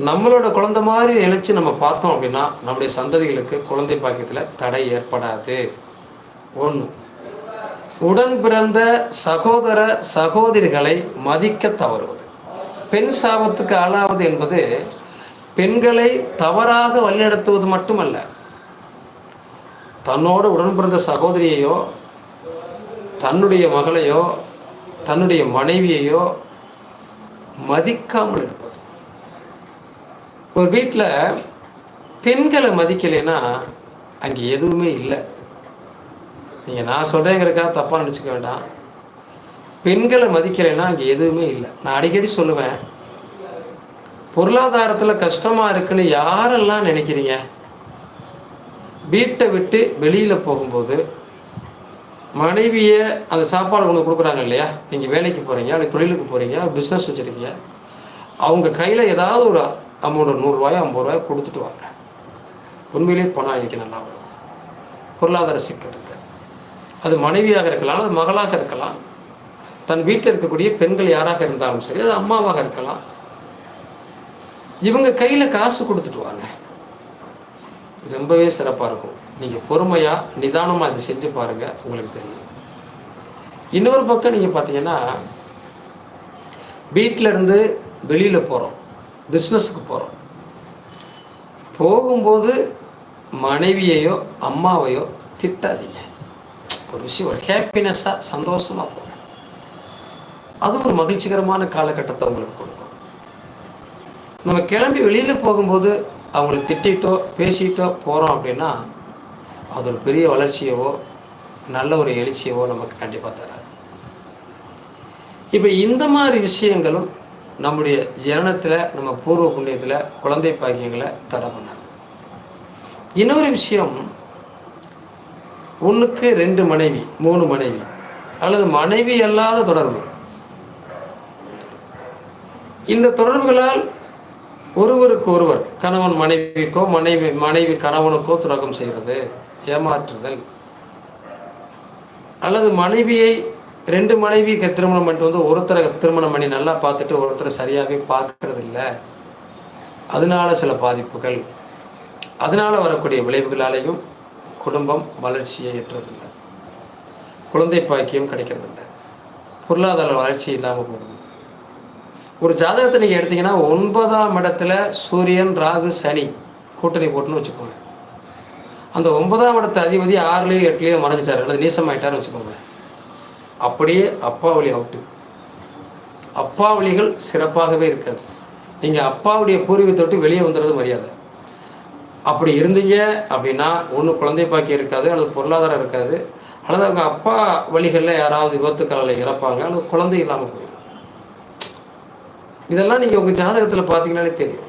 நம்மளோட குழந்தை மாதிரி நினைச்சு நம்ம பார்த்தோம் அப்படின்னா நம்முடைய சந்ததிகளுக்கு குழந்தை பாக்கியத்தில் தடை ஏற்படாது. ஒன்று உடன் பிறந்த சகோதர சகோதரிகளை மதிக்க தவறுவது. பெண் சாபத்துக்கு ஆளாவது என்பது பெண்களை தவறாக வழிநடத்துவது மட்டுமல்ல. தன்னோடு உடன் பிறந்த சகோதரியையோ தன்னுடைய மகளையோ தன்னுடைய மனைவியையோ மதிக்காமல் இருப்பது. ஒரு வீட்டில் பெண்களை மதிக்கலைன்னா அங்கே எதுவுமே இல்லை. நீங்கள் நான் சொல்கிறேங்கிறக்காக தப்பாக நினச்சிக்க வேண்டாம். பெண்களை மதிக்கலைன்னா அங்கே எதுவுமே இல்லை. நான் அடிக்கடி சொல்லுவேன் பொருளாதாரத்தில் கஷ்டமாக இருக்குன்னு யாரெல்லாம் நினைக்கிறீங்க? வீட்டை விட்டு வெளியில் போகும்போது மனைவியை அந்த சாப்பாடு உங்களுக்கு கொடுக்குறாங்க இல்லையா? நீங்கள் வேலைக்கு போகிறீங்க அல்லது தொழிலுக்கு போகிறீங்க பிஸ்னஸ் வச்சுருக்கீங்க. அவங்க கையில் ஏதாவது ஒரு அமௌண்ட் நூறுரூவாயோ ஐம்பது ரூபாயோ கொடுத்துட்டு வாங்க. உண்மையிலேயே பணம் இன்றைக்கி நல்லா வரும். பொருளாதார சிக்கல் இருக்குது அது மனைவியாக இருக்கலாம் அது மகளாக இருக்கலாம். தன் வீட்டில் இருக்கக்கூடிய பெண்கள் யாராக இருந்தாலும் சரி அது அம்மாவாக இருக்கலாம். இவங்க கையில் காசு கொடுத்துட்டு வாங்க. ரொம்பவே சிறப்பாக இருக்கும். நீங்கள் பொறுமையாக நிதானமாக அதை செஞ்சு பாருங்கள் உங்களுக்கு தெரியும். இன்னொரு பக்கம் நீங்கள் பார்த்தீங்கன்னா வீட்டிலேருந்து வெளியில் போகிறோம் பிஸ்னஸுக்கு போகிறோம் போகும்போது மனைவியையோ அம்மாவையோ திட்டாதீங்க. ஒரு விஷயம் ஒரு ஹாப்பினஸ்ஸாக சந்தோஷமாக போகிறேன் அது ஒரு மகிழ்ச்சிகரமான காலகட்டத்தை அவங்களுக்கு கொடுக்கும். நம்ம கிளம்பி வெளியில் போகும்போது அவங்கள திட்டிட்டோ பேசிட்டோ போகிறோம் அப்படின்னா அது ஒரு பெரிய வளர்ச்சியவோ நல்ல ஒரு எழுச்சியவோ நமக்கு கண்டிப்பாக தராது. இப்போ இந்த மாதிரி விஷயங்களும் நம்முடைய ஜனனத்தில் நம்ம பூர்வ புண்ணியத்தில் குழந்தை பாக்கியங்களை தடை பண்ணாங்க. இன்னொரு விஷயம் ஒன்றுக்கு ரெண்டு மனைவி மூணு மனைவி அல்லது மனைவி அல்லாத தொடர்பு. இந்த தொடர்புகளால் ஒருவருக்கு ஒருவர் கணவன் மனைவிக்கோ மனைவி மனைவி கணவனுக்கோ துரோகம் செய்கிறது ஏமாற்றுதல். அல்லது மனைவியை ரெண்டு மனைவிக்கு திருமணம் பண்ணிட்டு வந்து ஒருத்தரை திருமணம் பண்ணி நல்லா பார்த்துட்டு ஒருத்தரை சரியாகவே பார்க்கறது இல்லை அதனால சில பாதிப்புகள். அதனால வரக்கூடிய விளைவுகளாலேயும் குடும்பம் வளர்ச்சியை ஏற்றதில்லை. குழந்தை பாக்கியம் கிடைக்கிறதில்லை. பொருளாதார வளர்ச்சி இல்லாமல் போகுது. ஒரு ஜாதகத்தை நீங்கள் எடுத்தீங்கன்னா ஒன்பதாம் இடத்துல சூரியன் ராகு சனி கூட்டணி போட்டுன்னு வச்சுக்கோங்க. அந்த ஒன்பதாம் இடத்த அதிபதி ஆறுலேயும் எட்டுலேயும் மறைஞ்சிட்டார். அல்லது நீசமாயிட்டார்னு வச்சுக்கோங்க. அப்படியே அப்பாவளி அவுட்டு அப்பாவளிகள் சிறப்பாகவே இருக்காது. நீங்கள் அப்பாவுடைய பூர்வீகத்தை விட்டு வெளியே வந்துடுறது மரியாதை. அப்படி இருந்தீங்க அப்படின்னா ஒன்று குழந்தை பாக்கியம் இருக்காது அல்லது பொருளாதாரம் இருக்காது அல்லது அவங்க அப்பா வழிகளில் யாராவது விபத்துக்கலில் இறப்பாங்க அல்லது குழந்தை இல்லாமல் போயிடும். இதெல்லாம் நீங்கள் உங்கள் ஜாதகத்தில் பார்த்தீங்கன்னாலே தெரியும்.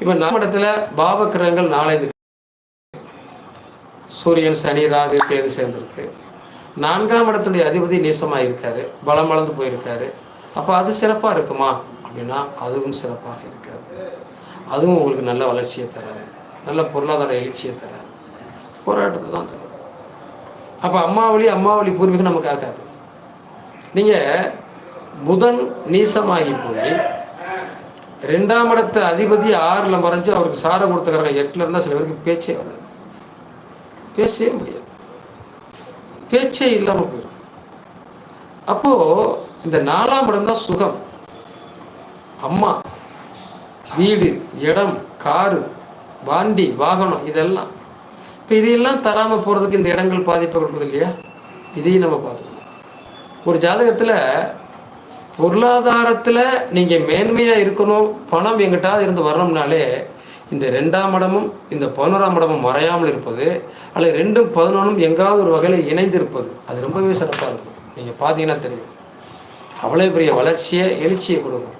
இப்போ நம்ம இடத்துல பாவக்கிரகங்கள் நாளைந்து சூரியன் சனி ராகு கேது சேர்ந்திருக்கு. நான்காம் இடத்துடைய அதிபதி நீசமாக இருக்காரு பலம் வளர்ந்து போயிருக்காரு. அப்போ அது சிறப்பாக இருக்குமா? அப்படின்னா அதுவும் சிறப்பாக இருக்காது. அதுவும் உங்களுக்கு நல்ல வளர்ச்சியை தராது. நல்ல பொருளாதார எழுச்சியை தராது. போராட்டத்தை தான் தரும். அப்போ அம்மாவளி அம்மாவளி பூர்வீகம் நமக்கு ஆகாது. நீங்கள் புதன் நீசமாகி போய் ரெண்டாம் இடத்து அதிபதி ஆறில் மறைஞ்சு அவருக்கு சாரை கொடுத்துக்கிறாங்க. எட்டில் இருந்தால் சில பேருக்கு பேச்சே வராது. பேசவே முடியாது. பேச்சே இல்லாமல் போயிடும். அப்போது இந்த நாலாம் இடம் தான் சுகம். அம்மா வீடு இடம் காரு வாண்டி வாகனம் இதெல்லாம். இப்போ இதையெல்லாம் தராமல் போகிறதுக்கு இந்த இடங்கள் பாதிப்பை கொடுக்குது இல்லையா? இதையும் நம்ம பார்த்துக்கணும். ஒரு ஜாதகத்தில் பொருளாதாரத்தில் நீங்கள் மேன்மையாக இருக்கணும் பணம் எங்கிட்டாவது இருந்து வரணும்னாலே இந்த ரெண்டாம் இடமும் இந்த பதினோராம் இடமும் மறையாமல் இருப்பது அல்லது ரெண்டும் பதினொன்றும் எங்காவது ஒரு வகையில் இணைந்து இருப்பது அது ரொம்பவே சிறப்பாக இருக்கும். நீங்கள் பார்த்தீங்கன்னா தெரியும். அவ்வளோ பெரிய வளர்ச்சியை எழுச்சியை கொடுக்கும்.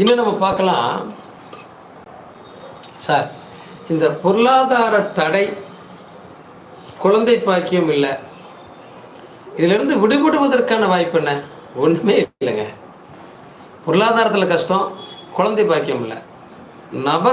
இன்னும் நம்ம பார்க்கலாம். சார் இந்த பொருளாதார தடை குழந்தை பாக்கியம் இல்லை. இதிலிருந்து விடுபடுவதற்கான வாய்ப்பு என்ன? ஒன்றுமே இல்லைங்க. பொருளாதாரத்தில் கஷ்டம் குழந்தை பாக்கியம் இல்லை. நப